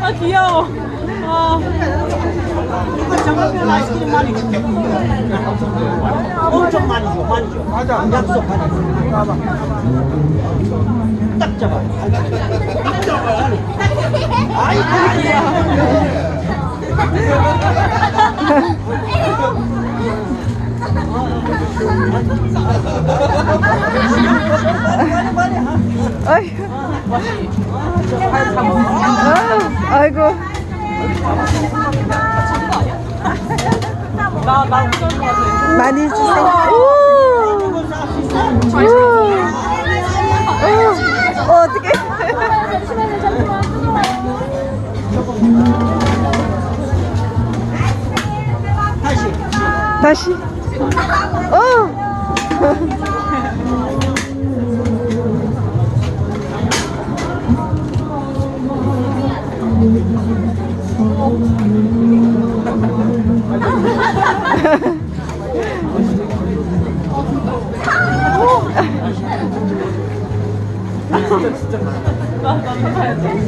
아 귀여워. 아. 이거 정말 아이스크림 많이 줄게. 엄청 많이 줘, 많이 줘. 맞아. 약속하네. 봐봐. 딱 잡아. 딱 잡아. 아이, 아이야. 아, 아이고. 많이 주세요. 오. 오. 오. 어, 어떡해. 다시. 다시. 어. 진짜 진짜 많아. 아, 아,